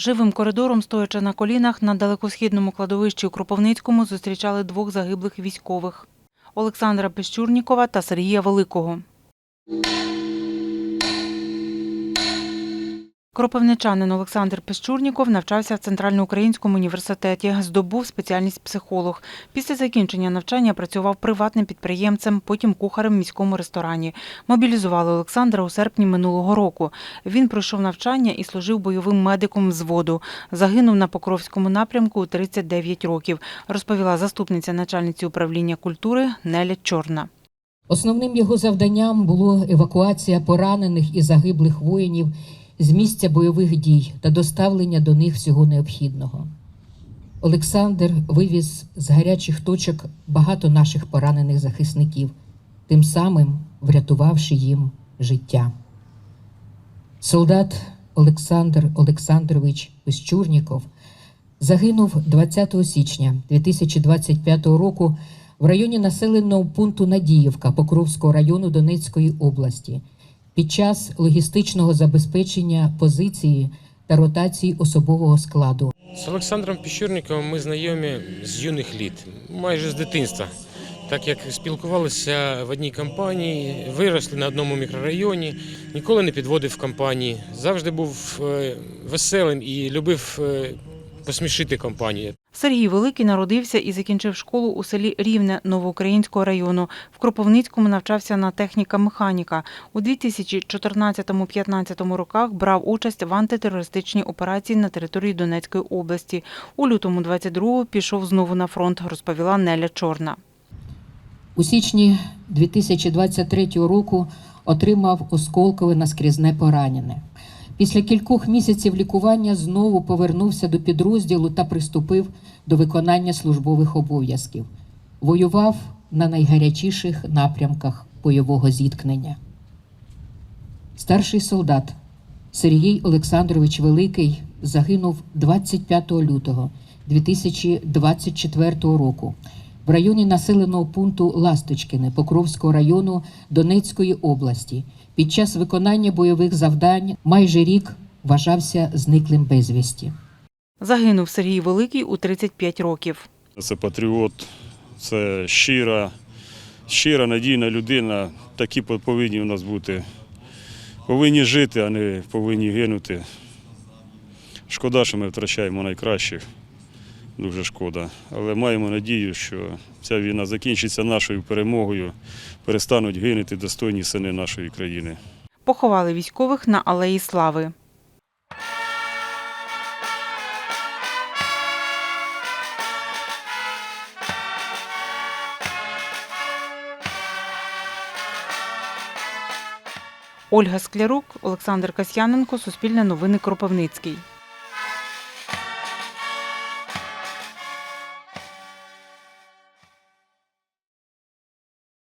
Живим коридором, стоячи на колінах, на далекосхідному кладовищі у Кропивницькому зустрічали двох загиблих військових – Олександра Пещурнікова та Сергія Великого. Кропивничанин Олександр Пещурніков навчався в Центральноукраїнському університеті, здобув спеціальність психолог. Після закінчення навчання працював приватним підприємцем, потім кухарем в міському ресторані. Мобілізували Олександра у серпні минулого року. Він пройшов навчання і служив бойовим медиком взводу. Загинув на Покровському напрямку у 39 років, розповіла заступниця начальниці управління культури Неля Чорна. Основним його завданням було евакуація поранених і загиблих воїнів з місця бойових дій та доставлення до них всього необхідного. Олександр вивіз з гарячих точок багато наших поранених захисників, тим самим врятувавши їм життя. Солдат Олександр Олександрович Пищурніков загинув 20 січня 2025 року в районі населеного пункту Надіївка Покровського району Донецької області під час логістичного забезпечення позиції та ротації особового складу. З Олександром Піщурниковим ми знайомі з юних літ, майже з дитинства. Так як спілкувалися в одній компанії, виросли на одному мікрорайоні, ніколи не підводив компанії, завжди був е, веселим і любив е, посмішити компанію. Сергій Великий народився і закінчив школу у селі Рівне Новоукраїнського району. В Кропивницькому навчався на техніка-механіка. У 2014-15 роках брав участь в антитерористичній операції на території Донецької області. У лютому 22-го пішов знову на фронт, розповіла Неля Чорна. У січні 2023 року отримав осколкове наскрізне поранене. Після кількох місяців лікування знову повернувся до підрозділу та приступив до виконання службових обов'язків. Воював на найгарячіших напрямках бойового зіткнення. Старший солдат Сергій Олександрович Великий загинув 25 лютого 2024 року в районі населеного пункту Ласточкине Покровського району Донецької області. Під час виконання бойових завдань майже рік вважався зниклим безвісті. Загинув Сергій Великий у 35 років. Це патріот, це щира, щира, надійна людина. Такі повинні у нас бути. Повинні жити, а не повинні гинути. Шкода, що ми втрачаємо найкращих. Дуже шкода. Але маємо надію, що ця війна закінчиться нашою перемогою, перестануть гинути достойні сини нашої країни. Поховали військових на Алеї Слави. Ольга Склярук, Олександр Касьяненко, Суспільне новини Кропивницький.